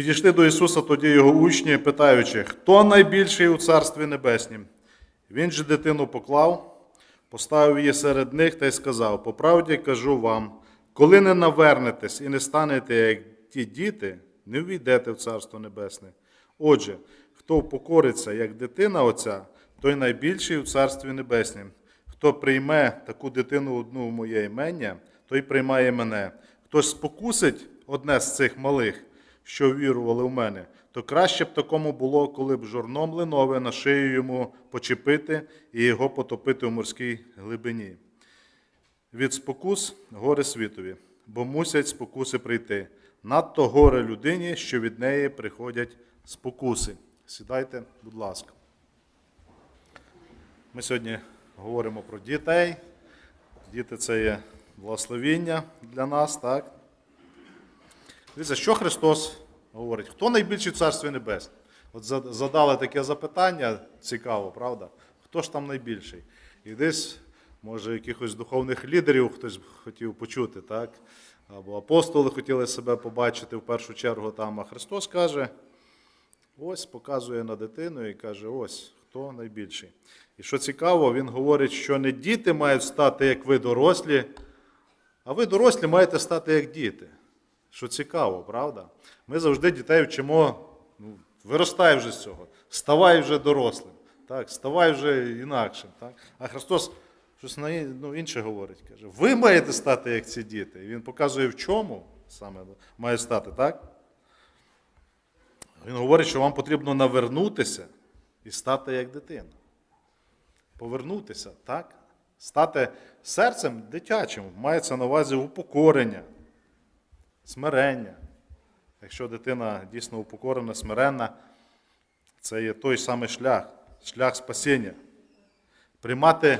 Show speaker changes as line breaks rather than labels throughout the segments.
Підійшли до Ісуса тоді його учні, питаючи, хто найбільший у Царстві Небеснім? Він же дитину поклав, поставив її серед них та й сказав: По правді кажу вам, коли не навернетесь і не станете, як ті діти, не ввійдете в Царство Небесне. Отже, хто впокориться, як дитина Отця, той найбільший у Царстві Небеснім. Хто прийме таку дитину одну в моє імення, той приймає мене. Хто ж спокусить одне з цих малих, що вірували в мене, то краще б такому було, коли б жорно млинове на шию йому почепити і його потопити в морській глибині. Від спокус горе світові, бо мусять спокуси прийти. Надто горе людині, що від неї приходять спокуси. Сідайте, будь ласка. Ми сьогодні говоримо про дітей. Діти це є благословіння для нас, так? Дивіться, що Христос говорить? Хто найбільший в Царстві Небесне? От задали таке запитання, цікаво, правда? Хто ж там найбільший? І десь, може, якихось духовних лідерів хтось б хотів почути, так? Або апостоли хотіли себе побачити в першу чергу там. А Христос каже, ось показує на дитину і каже, ось хто найбільший. І що цікаво, він говорить, що не діти мають стати, як ви дорослі, а ви дорослі маєте стати як діти. Що цікаво, правда? Ми завжди дітей вчимо, ну, виростай вже з цього, ставай вже дорослим, так, ставай вже інакшим. Так? А Христос щось на ну, інше говорить, каже, ви маєте стати як ці діти. І Він показує, в чому саме має стати, так? Він говорить, що вам потрібно навернутися і стати як дитина. Повернутися, так? Стати серцем дитячим, мається на увазі упокорення, смирення. Якщо дитина дійсно упокорена, смиренна, це є той самий шлях, шлях спасіння. Приймати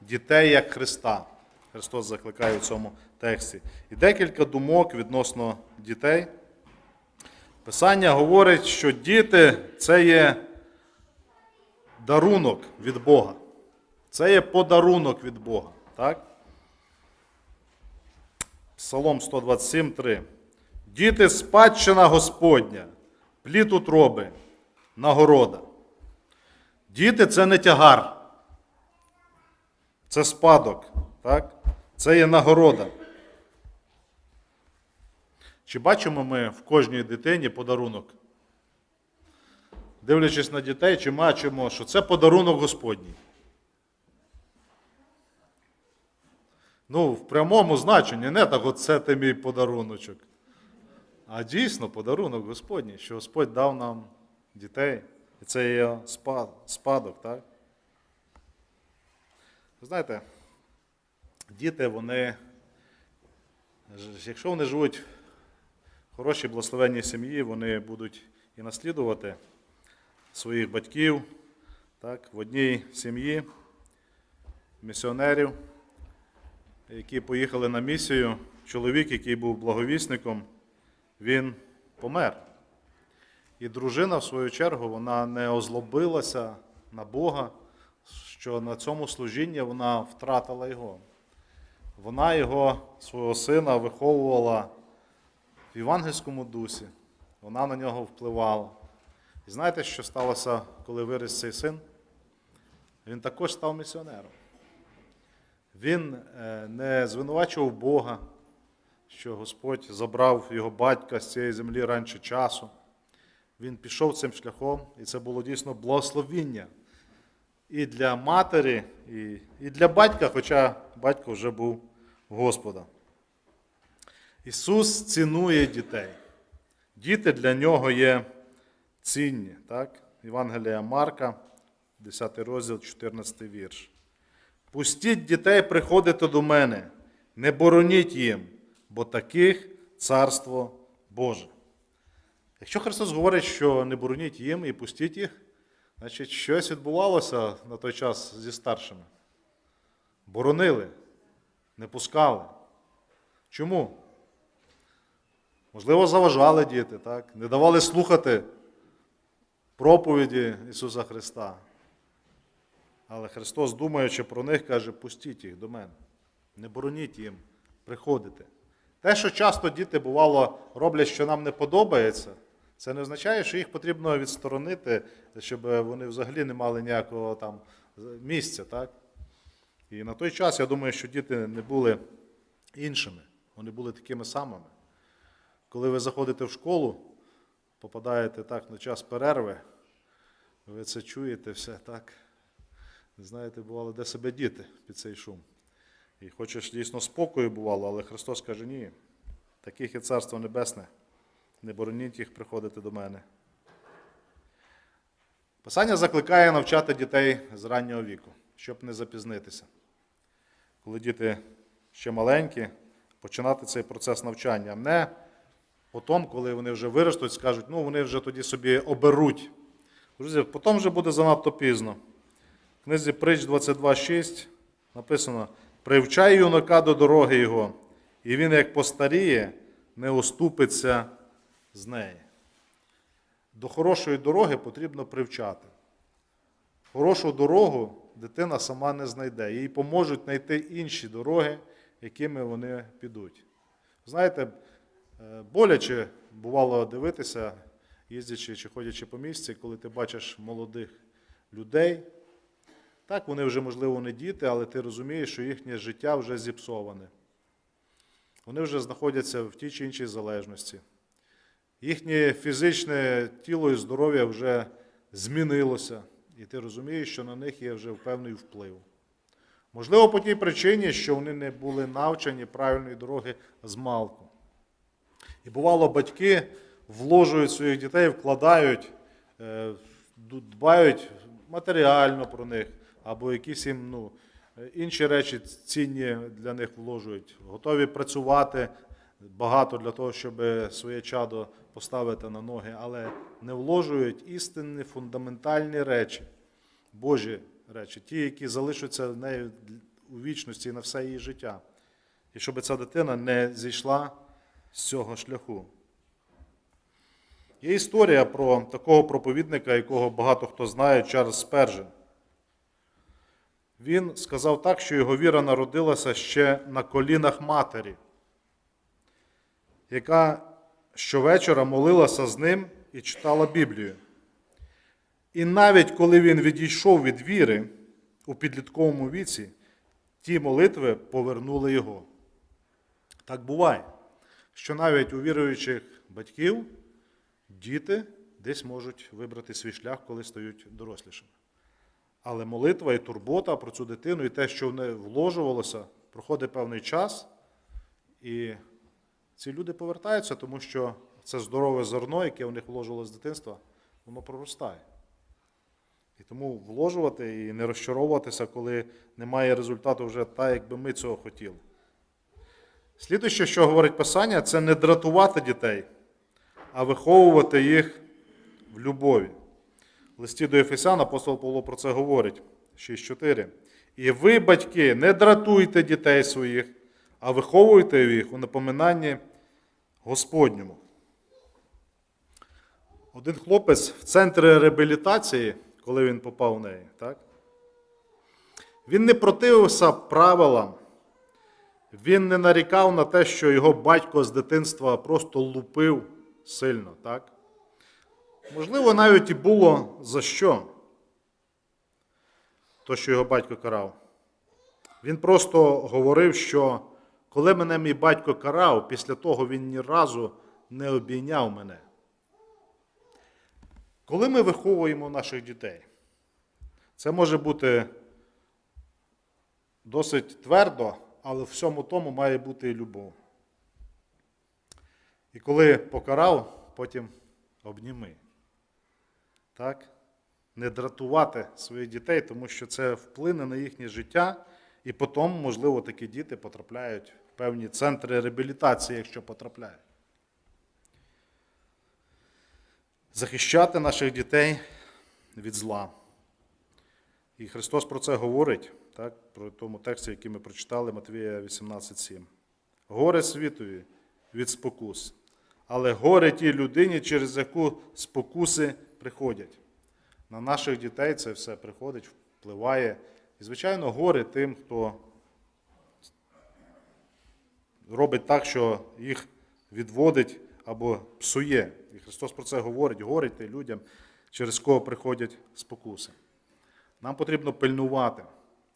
дітей як Христа. Христос закликає в цьому тексті. І декілька думок відносно дітей. Писання говорить, що діти це є дарунок від Бога. Це є подарунок від Бога. Так? Псалом 127, 3. Діти спадщина Господня, плід утроби, нагорода. Діти це не тягар. Це спадок. Так? Це є нагорода. Чи бачимо ми в кожній дитині подарунок? Дивлячись на дітей, чи бачимо, що це подарунок Господній? Ну, в прямому значенні, не так, оце ти мій подаруночок. А дійсно подарунок Господній, що Господь дав нам дітей. І це є спадок, так? Ви знаєте, діти, вони, якщо вони живуть в хорошій благословенній сім'ї, вони будуть і наслідувати своїх батьків, так, в одній сім'ї місіонерів, які поїхали на місію. Чоловік, який був благовісником, він помер. І дружина, в свою чергу, вона не озлобилася на Бога, що на цьому служінні вона втратила його. Вона його, свого сина, виховувала в євангельському дусі. Вона на нього впливала. І знаєте, що сталося, коли виріс цей син? Він також став місіонером. Він е, не звинувачував Бога, що Господь забрав його батька з цієї землі раніше часу. Він пішов цим шляхом, і це було дійсно благословіння і для матері, і, і для батька, хоча батько вже був Господа. Ісус цінує дітей. Діти для нього є цінні. Так? Євангелія Марка, 10 розділ, 14 вірш. Пустіть дітей приходити до мене, не бороніть їм, бо таких царство Боже. Якщо Христос говорить, що не бороніть їм і пустіть їх, значить щось відбувалося на той час зі старшими. Боронили, не пускали. Чому? Можливо, заважали діти, так? не давали слухати проповіді Ісуса Христа. Але Христос, думаючи про них, каже: пустіть їх до мене, не бороніть їм приходити. Те, що часто діти, бувало, роблять, що нам не подобається, Це не означає, що їх потрібно відсторонити, щоб вони взагалі не мали ніякого там місця. Так? І на той час я думаю, що діти не були іншими, вони були такими самими. Коли ви заходите в школу, попадаєте так на час перерви, ви це чуєте все так. Знаєте, бувало, де себе діти під цей шум. І хочеш дійсно спокою бувало, але Христос каже, ні, таких є Царство Небесне, не бороніть їх приходити до мене. Писання закликає навчати дітей з раннього віку, щоб не запізнитися. Коли діти ще маленькі, починати цей процес навчання, а не потім, коли вони вже виростуть, скажуть, ну вони вже тоді собі оберуть. Друзі, потім вже буде занадто пізно. Книзі Притч 22.6 написано: Привчай юнака до дороги його, і він, як постаріє, не оступиться з неї. До хорошої дороги потрібно привчати. Хорошу дорогу дитина сама не знайде. Їй поможуть знайти інші дороги, якими вони підуть. Знаєте, е, боляче бувало дивитися, їздячи чи ходячи по місці, коли ти бачиш молодих людей. Так, вони вже, можливо, не діти, але ти розумієш, що їхнє життя вже зіпсоване. Вони вже знаходяться в тій чи іншій залежності. Їхнє фізичне тіло і здоров'я вже змінилося, і ти розумієш, що на них є вже певний вплив. Можливо, по тій причині, що вони не були навчені правильної дороги з малку. І бувало, батьки вложують своїх дітей, вкладають, е, дбають матеріально про них, або якісь їм ну, інші речі цінні для них вложують, готові працювати багато для того, щоб своє чадо поставити на ноги, але не вложують істинні фундаментальні речі, Божі речі, ті, які залишаться в нею у вічності на все її життя. І щоб ця дитина не зійшла з цього шляху. Є історія про такого проповідника, якого багато хто знає, Чарльз Спержен. Він сказав так, що його віра народилася ще на колінах матері, яка щовечора молилася з ним і читала Біблію. І навіть коли він відійшов від віри у підлітковому віці, ті молитви повернули його. Так буває, що навіть у віруючих батьків діти десь можуть вибрати свій шлях, коли стають дорослішими. Але молитва і турбота про цю дитину, і те, що в неї вложувалося, проходить певний час, і ці люди повертаються, тому що це здорове зерно, яке в них вложилось з дитинства, воно проростає. І тому вложувати і не розчаровуватися, коли немає результату вже так, як би ми цього хотіли. Слідуюче, що говорить Писання, це не дратувати дітей, а виховувати їх в любові. В листі до Ефесян апостол Павло про це говорить 6.4. І ви, батьки, не дратуйте дітей своїх, а виховуйте їх у напоминанні Господньому. Один хлопець в центрі реабілітації, коли він попав в неї, так? він не противився правилам, він не нарікав на те, що його батько з дитинства просто лупив сильно. так? Можливо, навіть і було за що, то, що його батько карав. Він просто говорив, що коли мене мій батько карав, після того він ні разу не обійняв мене. Коли ми виховуємо наших дітей, це може бути досить твердо, але в всьому тому має бути і любов. І коли покарав, потім обніми. Так? Не дратувати своїх дітей, тому що це вплине на їхнє життя, і потім, можливо, такі діти потрапляють в певні центри реабілітації, якщо потрапляють. Захищати наших дітей від зла. І Христос про це говорить, так, про тому тексті, який ми прочитали, Матвія 18,7. Горе світові від спокус, але горе тій людині, через яку спокуси приходять. На наших дітей це все приходить, впливає. І, звичайно, горе тим, хто робить так, що їх відводить або псує І Христос про це говорить, говорить людям, через кого приходять спокуси. Нам потрібно пильнувати,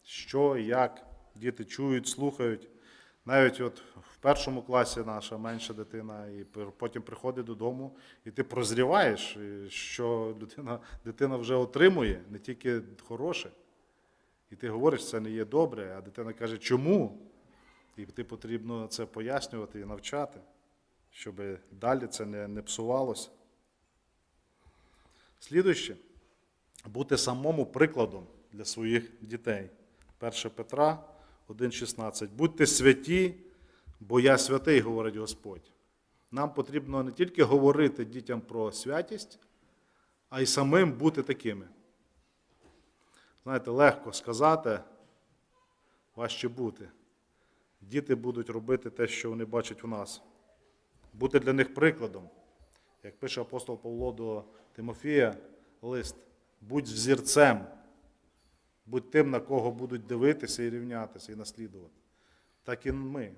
що і як діти чують, слухають. Навіть от в першому класі наша менша дитина, і потім приходить додому, і ти прозріваєш, що дитина, дитина вже отримує не тільки хороше. І ти говориш, це не є добре, а дитина каже, чому? І ти потрібно це пояснювати і навчати, щоб далі це не, не псувалося. Слідуюче, бути самому прикладом для своїх дітей. 1 Петра 1,16. Будьте святі, бо я святий, говорить Господь. Нам потрібно не тільки говорити дітям про святість, а й самим бути такими. Знаєте, легко сказати, важче бути. Діти будуть робити те, що вони бачать у нас. Бути для них прикладом. Як пише апостол Павло до Тимофія, лист, будь взірцем, будь тим, на кого будуть дивитися і рівнятися, і наслідувати. Так і ми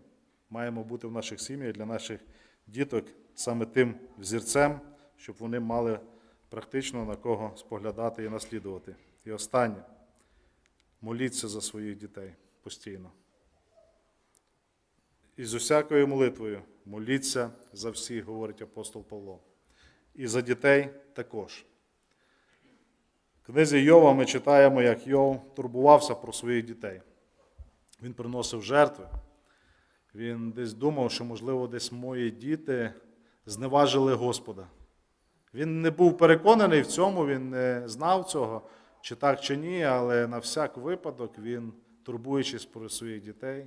маємо бути в наших сім'ях для наших діток саме тим взірцем, щоб вони мали практично на кого споглядати і наслідувати. І останнє моліться за своїх дітей постійно. І з усякою молитвою моліться за всіх, говорить апостол Павло. І за дітей також. Книзі Йова ми читаємо, як Йов турбувався про своїх дітей. Він приносив жертви. Він десь думав, що, можливо, десь мої діти зневажили Господа. Він не був переконаний в цьому, він не знав цього, чи так, чи ні, але на всяк випадок він, турбуючись про своїх дітей,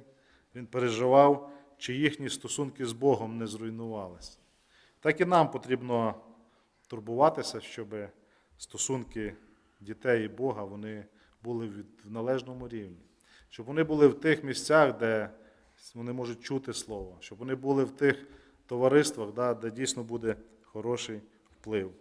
він переживав, чи їхні стосунки з Богом не зруйнувалися. Так і нам потрібно турбуватися, щоб стосунки дітей і Бога вони були в належному рівні. Щоб вони були в тих місцях, де вони можуть чути Слово, щоб вони були в тих товариствах, да, де дійсно буде хороший вплив.